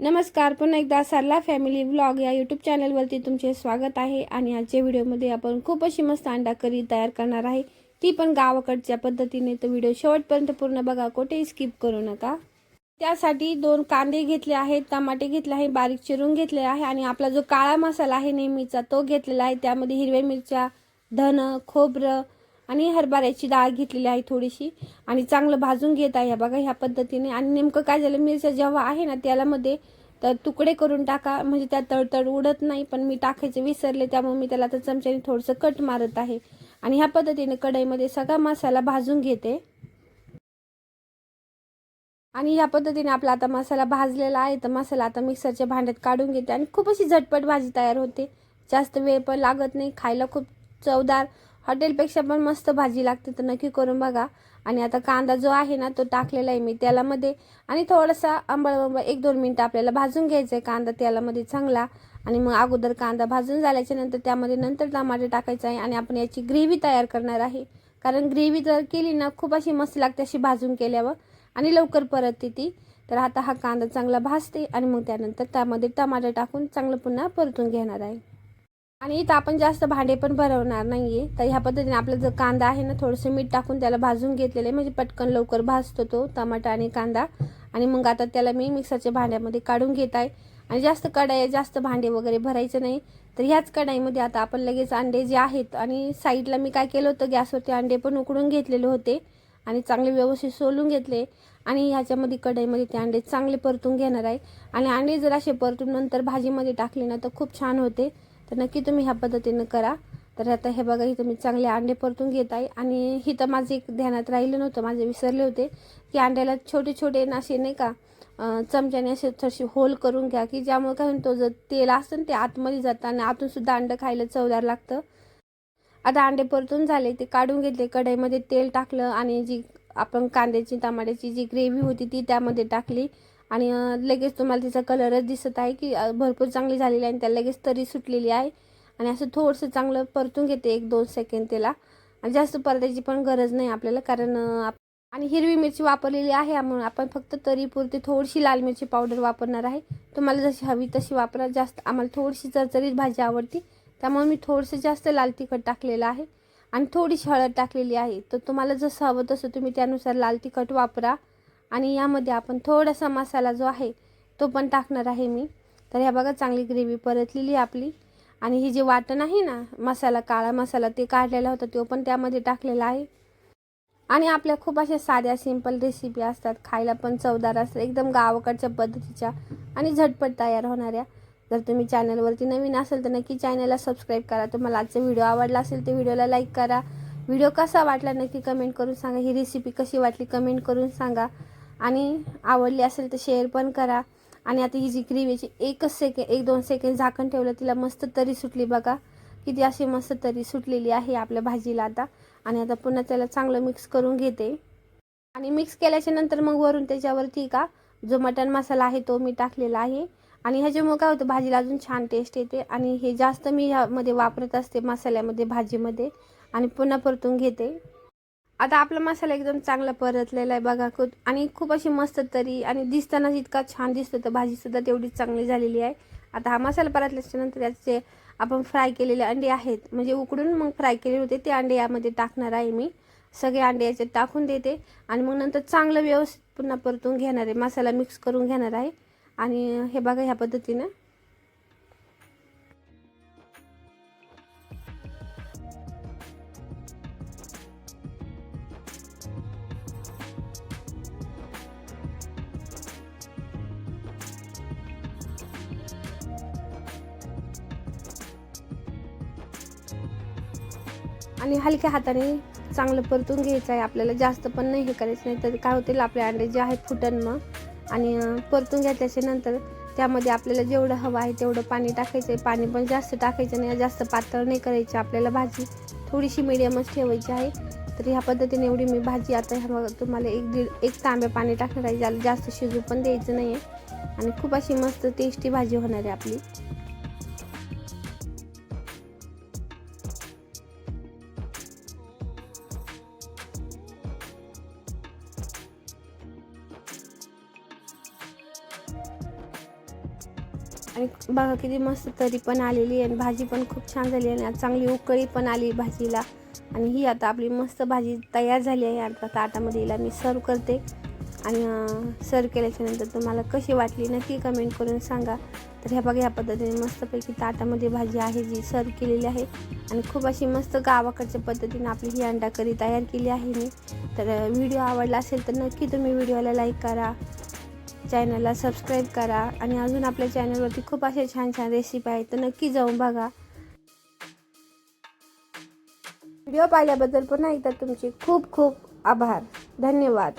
नमस्कार पुन्हा एकदा सरला फॅमिली व्लॉग या यूट्यूब चॅनलवरती तुमचे स्वागत आहे. आणि आजच्या व्हिडिओमध्ये आपण खूप अशी मस्त अंडा करी तयार करणार आहे. ती पण गावाकडच्या पद्धतीने. तर व्हिडिओ शेवटपर्यंत पूर्ण बघा कुठेही स्किप करू नका. त्यासाठी दोन कांदे घेतले आहेत टमाटे घेतले आहे बारीक चिरून घेतले आहे. आणि आपला जो काळा मसाला आहे नेहमीचा तो घेतलेला आहे. त्यामध्ये हिरव्या मिरच्या धन खोबरं आणि हरभऱ्याची डाळ घेतलेली आहे थोडीशी. आणि चांगलं भाजून घेत आहे. बघा ह्या पद्धतीने. आणि नेमकं काय झालं मिरच्या जेव्हा आहे ना त्यालामध्ये तर तुकडे करून टाका. म्हणजे त्या तळतळ उडत नाही पण मी टाकायचे विसरले त्यामुळे मी त्याला आता चमच्याने थोडंसं कट मारत आहे. आणि ह्या पद्धतीने कढईमध्ये सगळा मसाला भाजून घेते. आणि ह्या पद्धतीने आपला आता मसाला भाजलेला आहे. तर मसाला आता मिक्सरच्या भांड्यात काढून घेते. आणि खूप अशी झटपट भाजी तयार होते. जास्त वेळ पण लागत नाही. खायला खूप चवदार हॉटेलपेक्षा पण मस्त भाजी लागते तर नक्की करून बघा. आणि आता कांदा जो आहे ना तो टाकलेला आहे मी त्यालामध्ये. आणि थोडासा आंबळ वंबळ एक दोन मिनटं आपल्याला भाजून घ्यायचं आहे कांदा तेलामध्ये चांगला. आणि मग अगोदर कांदा भाजून झाल्याच्यानंतर त्यामध्ये नंतर टमाटे टाकायचं आहे. आणि आपण याची ग्रेव्ही तयार करणार आहे. कारण ग्रेव्ही जर केली ना खूप अशी मस्त लागते अशी भाजून केल्यावर. आणि लवकर परतते ती. तर आता हा कांदा चांगला भाजते. आणि मग त्यानंतर त्यामध्ये टमाटर टाकून चांगलं पुन्हा परतून घेणार आहे. आणि इथं आपण जास्त भांडे पण भरवणार नाहीये. तर ह्या पद्धतीने आपला जो कांदा आहे ना थोडंसं मीठ टाकून त्याला भाजून घेतलेलं आहे. म्हणजे पटकन लवकर भाजतो तो टमाटा आणि कांदा. आणि मग आता त्याला मी मिक्सरच्या भांड्यामध्ये काढून घेत आहे. आणि जास्त कढाई जास्त भांडे वगैरे भरायचं नाही. तर ह्याच कढाईमध्ये आता आपण लगेच अंडे जे आहेत आणि साईडला मी काय केलं होतं गॅसवरती अंडे पण उकडून घेतलेले होते. आणि चांगले व्यवस्थित सोलून घेतले. आणि ह्याच्यामध्ये कढईमध्ये ते अंडे चांगले परतून घेणार आहे. आणि अंडे जर असे परतून नंतर भाजीमध्ये टाकले ना तर खूप छान होते. तर नक्की तुम्ही ह्या पद्धतीनं करा. तर आता हे बघा इथं मी चांगले अंडे परतून घेत आहे. आणि इथं माझं एक ध्यानात राहिलं नव्हतं माझे विसरले होते की अंड्याला छोटे छोटे नाशे नाही का चमच्याने असे थोडेसे होल करून घ्या की ज्यामुळे काय तो जर तेल असतं ना ते आतमध्ये जातं आणि आतूनसुद्धा अंडं खायला चवदार लागतं. आता अंडे परतून झाले ते काढून घेतले कढईमध्ये तेल टाकलं आणि जी आपण कांद्याची टमाट्याची जी ग्रेव्ही होती ती त्यामध्ये टाकली. आणि लगेच तुम्हाला तिचा कलरच दिसत आहे की भरपूर चांगली झालेली आहे आणि त्याला लगेच तरी सुटलेली आहे. आणि असं थोडंसं चांगलं परतून घेते एक दोन सेकंड त्याला आणि जास्त परतायची पण गरज नाही आपल्याला कारण आणि हिरवी मिरची वापरलेली आहे म्हणून आपण फक्त तरीपुरती थोडीशी लाल मिरची पावडर वापरणार आहे. तुम्हाला जशी हवी तशी वापरा जास्त आम्हाला थोडीशी चरचरीत भाजी आवडती त्यामुळे मी थोडंसं जास्त लाल तिखट टाकलेलं आहे. आणि थोडीशी हळद टाकलेली आहे तर तुम्हाला जसं हवं तसं तुम्ही त्यानुसार लाल तिखट वापरा. आणि यामध्ये आपण थोडासा मसाला जो आहे तो पण टाकणार आहे मी. तर ह्या बघा चांगली ग्रेव्ही परतलेली आपली. आणि ही जे वाटण आहे ना मसाला काळा मसाला ते काढलेला होता तो पण त्यामध्ये टाकलेला आहे. आणि आपल्या खूप अशा साध्या सिंपल रेसिपी असतात. खायला पण चवदार असतात. एकदम गावाकडच्या पद्धतीच्या आणि झटपट तयार होणाऱ्या. जर तुम्ही चॅनलवरती नवीन असेल तर नक्की चॅनलला सबस्क्राईब करा. तुम्हाला आजचा व्हिडिओ आवडला असेल तर व्हिडिओला लाईक करा. व्हिडिओ कसा वाटला नक्की कमेंट करून सांगा. ही रेसिपी कशी वाटली कमेंट करून सांगा. आणि आवडली असेल तर शेअर पण करा. आणि आता ही जी ग्रेव्हीची एकच सेकंड एक दोन सेकंड झाकण ठेवलं तिला मस्त तरी सुटली बघा. किती अशी मस्त तरी सुटलेली आहे आपल्या भाजीला आता. आणि आता पुन्हा त्याला चांगलं मिक्स करून घेते. आणि मिक्स केल्याच्यानंतर मग वरून त्याच्यावरती का जो मटण मसाला आहे तो मी टाकलेला आहे. आणि ह्याच्यामुळे काय होतं भाजीला अजून छान टेस्ट येते. आणि हे जास्त मी ह्यामध्ये वापरत असते मसाल्यामध्ये भाजीमध्ये. आणि पुन्हा परतून घेते. आता आपला मसाला एकदम चांगला परतलेला आहे बघा. खूप आणि खूप अशी मस्त तरी आणि दिसतानाच इतका छान दिसतो. तर भाजीसुद्धा तेवढीच चांगली झालेली आहे. आता हा मसाला परतल्याच्यानंतर याचे आपण फ्राय केलेले अंडे आहेत. म्हणजे उकडून मग फ्राय केलेले होते. ते अंडे यामध्ये टाकणार आहे मी. सगळे अंडे याच्यात टाकून देते. आणि मग नंतर चांगलं व्यवस्थित पुन्हा परतून घेणार आहे. मसाला मिक्स करून घेणार आहे. आणि हे बघा ह्या पद्धतीनं आणि हलक्या हाताने चांगलं परतून घ्यायचं आहे. आपल्याला जास्त पण नाही हे करायचं नाही तर काय होतील? आपले अंडे जे आहेत फुटन मग. आणि परतून घेतल्याच्या नंतर त्यामध्ये आपल्याला जेवढं हवं आहे तेवढं पाणी टाकायचं आहे. पाणी पण जास्त टाकायचं नाही जास्त पातळ नाही करायची. आपल्याला भाजी थोडीशी मिडियमच ठेवायची आहे. तर ह्या पद्धतीने एवढी मी भाजी आता ह्या तुम्हाला एक दीड एक तांब्या पाणी टाकणार आहे. ज्याला जास्त शिजू पण द्यायचं नाही आहे आणि खूप अशी मस्त टेस्टी भाजी होणार आहे आपली. आणि बघा किती मस्त तरी पण आलेली आहे आणि भाजी पण खूप छान झाली आणि चांगली उकळी पण आली भाजीला. आणि ही आता आपली मस्त भाजी तयार झाली आहे. आता ताटामध्ये हिला मी सर्व करते. आणि सर्व केल्याच्यानंतर तुम्हाला कशी वाटली नक्की कमेंट करून सांगा. तर ह्या बघा ह्या पद्धतीने मस्तपैकी ताटामध्ये भाजी आहे जी सर्व केलेली आहे. आणि खूप अशी मस्त गावाकडच्या पद्धतीने आपली ही अंडा करी तयार केली आहे मी. तर व्हिडिओ आवडला असेल तर नक्की तुम्ही व्हिडिओला लाईक करा. चॅनलला सबस्क्राईब करा आणि अजून आपल्या चॅनलवरती खूप असे छान छान रेसिपी आहेत तर नक्की जाऊन बघा. व्हिडिओ पाहिल्याबद्दल पुन्हा एकदा तुमचे खूप खूप आभार. धन्यवाद.